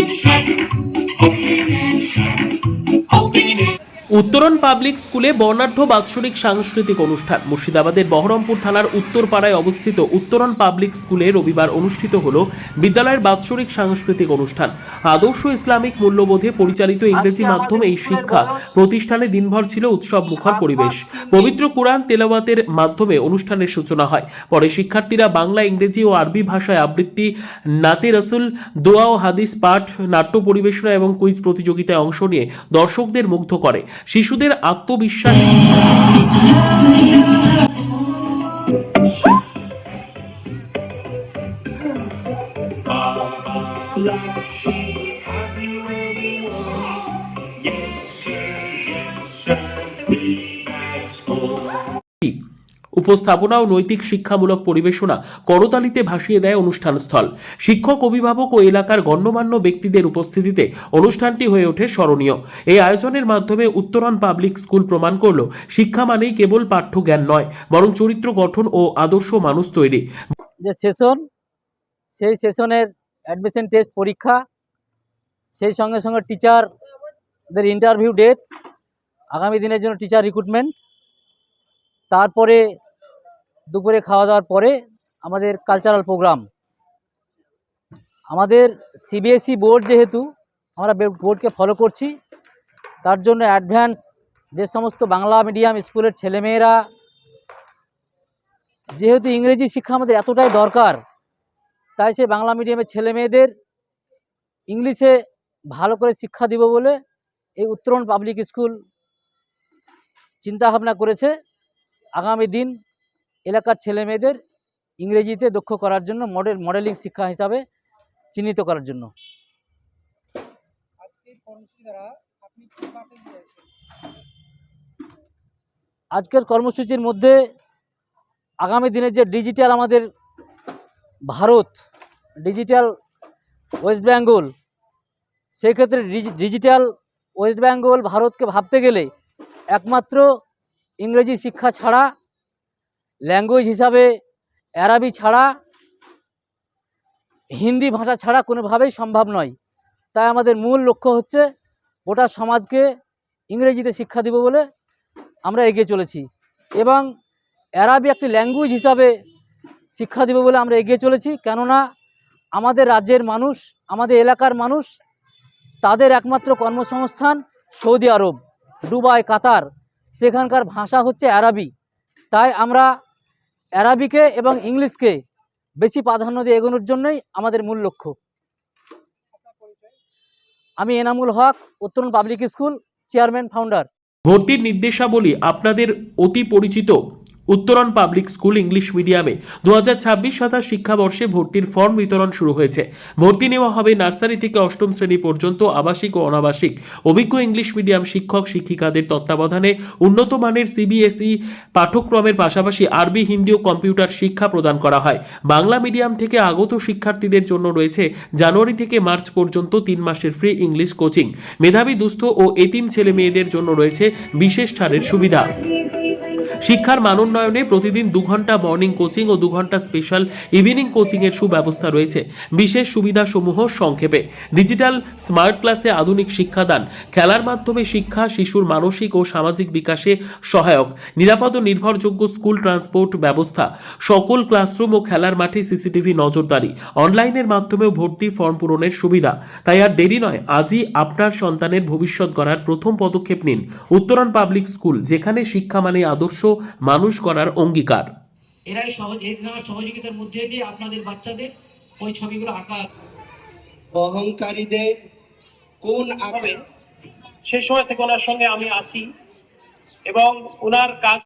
You. উত্তরণ public স্কুলে বর্ণাঢ্য বাৎসরিক সাংস্কৃতিক অনুষ্ঠান। মুর্শিদাবাদের বহরমপুর থানার উত্তরপাড়ায় অবস্থিত উত্তরণ পাবলিক স্কুলে রবিবার অনুষ্ঠিত হল বিদ্যালয়ের বাৎসরিক সাংস্কৃতিক অনুষ্ঠান। আদর্শ ইসলামিক মূল্যবোধে পরিচালিত ইংরেজি মাধ্যমে এই শিক্ষা প্রতিষ্ঠানে দিনভর ছিল উৎসব মুখর পরিবেশ। পবিত্র কোরআন তেলাওয়াতের মাধ্যমে অনুষ্ঠানের সূচনা হয়। পরে শিক্ষার্থীরা বাংলা ইংরেজি ও আরবি ভাষায় আবৃত্তি নাতে রসুল দোয়া ও হাদিস পাঠ নাট্য পরিবেশনা এবং কুইজ প্রতিযোগিতায় অংশ নিয়ে দর্শকদের মুগ্ধ করে। শিশুদের আত্মবিশ্বাস। উপস্থাপনা ও নৈতিক শিক্ষামূলক পরিবেশনা করতালিতে ভাসিয়ে দেয় অনুষ্ঠানস্থল। শিক্ষক, অভিভাবক ও এলাকার গণ্যমান্য ব্যক্তিদের উপস্থিতিতে অনুষ্ঠানটি হয়ে ওঠে স্মরণীয়। এই আয়োজনের মাধ্যমে উত্তরণ পাবলিক স্কুল প্রমাণ করল, শিক্ষা মানেই কেবল পাঠ্য জ্ঞান নয়, বরং চরিত্র গঠন ও আদর্শ মানুষ তৈরি। যে সেশন, সেই সেশনের অ্যাডমিশন টেস্ট পরীক্ষা, সেই সঙ্গে সঙ্গে টিচারদের ইন্টারভিউ ডেট আগামী দিনের জন্য টিচার রিক্রুটমেন্ট তারপরে দুপুরে খাওয়া দাওয়ার পরে আমাদের কালচারাল প্রোগ্রাম আমাদের সিবিএসই বোর্ড যেহেতু, আমরা বোর্ডকে ফলো করছি। তার জন্য অ্যাডভান্স যে সমস্ত বাংলা মিডিয়াম স্কুলের ছেলেমেয়েরা, যেহেতু ইংরেজি শিক্ষা আমাদের এতটাই দরকার, তাই সে বাংলা মিডিয়ামের ছেলে মেয়েদের ইংলিশে ভালো করে শিক্ষা দিব বলে এই উত্তরণ পাবলিক স্কুল চিন্তা ভাবনা করেছে। আগামী দিন এলাকার ছেলে মেয়েদের ইংরেজিতে দক্ষ করার জন্য মডেল মডেলিং শিক্ষা হিসাবে চিহ্নিত করার জন্য। আজকের কর্মসূচির মধ্যে আগামী দিনে যে ডিজিটাল আমাদের ভারত ডিজিটাল ওয়েস্ট বেঙ্গল সেক্ষেত্রে ডিজি- ডিজিটাল ওয়েস্ট বেঙ্গল ভারতকে ভাবতে গেলে একমাত্র ইংরেজি শিক্ষা ছাড়া ল্যাঙ্গুয়েজ হিসাবে অ্যারাবি ছাড়া, হিন্দি ভাষা ছাড়া কোনোভাবেই সম্ভব নয়। তাই আমাদের মূল লক্ষ্য হচ্ছে গোটা সমাজকে ইংরেজিতে শিক্ষা দিব বলে আমরা এগিয়ে চলেছি এবং অ্যারাবি একটি ল্যাঙ্গুয়েজ হিসাবে শিক্ষা দেবে বলে আমরা এগিয়ে চলেছি। কেননা আমাদের রাজ্যের মানুষ, আমাদের এলাকার মানুষ, তাদের একমাত্র কর্মসংস্থান সৌদি আরব, দুবাই, কাতার। সেখানকার ভাষা হচ্ছে অ্যারাবি তাই আমরা অ্যারাবিকে এবং ইংলিশকে বেশি প্রাধান্য দিয়ে এগোনোর জন্যই আমাদের মূল লক্ষ্য। আমি এনামুল হক, উত্তরণ পাবলিক স্কুল, চেয়ারম্যান ফাউন্ডার ভর্তির নির্দেশাবলী আপনাদের অতি পরিচিত। উত্তরণ পাবলিক স্কুল ইংলিশ মিডিয়ামে। দু হাজার ছাব্বিশ সাতাশ শিক্ষাবর্ষে ভর্তির ফর্ম বিতরণ শুরু হয়েছে। ভর্তি নেওয়া হবে নার্সারি থেকে অষ্টম শ্রেণি পর্যন্ত আবাসিক ও অনাবাসিক। অভিজ্ঞ ইংলিশ মিডিয়াম শিক্ষক, শিক্ষিকাদের তত্ত্বাবধানে উন্নত মানের সিবিএসই পাঠ্যক্রমের পাশাপাশি আরবি, হিন্দি ও কম্পিউটার শিক্ষা প্রদান করা হয়। বাংলা মিডিয়াম থেকে আগত শিক্ষার্থীদের জন্য রয়েছে জানুয়ারি থেকে মার্চ পর্যন্ত তিন মাসের ফ্রি ইংলিশ কোচিং। মেধাবী দুস্থ ও এতিম ছেলে মেয়েদের জন্য রয়েছে বিশেষ ছাড়ের সুবিধা। শিক্ষার মান উন্নয়নে প্রতিদিন দু ঘণ্টা মর্নিং কোচিং ও দু ঘণ্টা স্পেশাল ইভিনিং কোচিং এর সুব্যবস্থা রয়েছে। বিশেষ সুবিধাসমূহ সংক্ষেপে। ডিজিটাল স্মার্ট ক্লাসে আধুনিক শিক্ষাদান, খেলার মাধ্যমে শিক্ষা, শিশুর মানসিক ও সামাজিক বিকাশে সহায়ক, নিরাপদ ও নির্ভরযোগ্য স্কুল ট্রান্সপোর্ট ব্যবস্থা, সকল ক্লাসরুম ও খেলার মাঠে সিসিটিভি নজরদারি অনলাইনের মাধ্যমেও ভর্তি ফর্ম পূরণের সুবিধা। তাই আর দেরি নয়, আজই আপনার সন্তানের ভবিষ্যৎ গড়ার প্রথম পদক্ষেপ নিন। উত্তরণ পাবলিক স্কুল যেখানে শিক্ষা মানে আদর্শ মানুষ করার অঙ্গীকার। এরাই সহজ সহযোগিতার মধ্যে দিয়ে আপনাদের বাচ্চাদের ওই ছবিগুলো আঁকা আছে। অহংকারীদের কোন সে সময় থেকে ওনার সঙ্গে আমি আছি এবং ওনার কাজ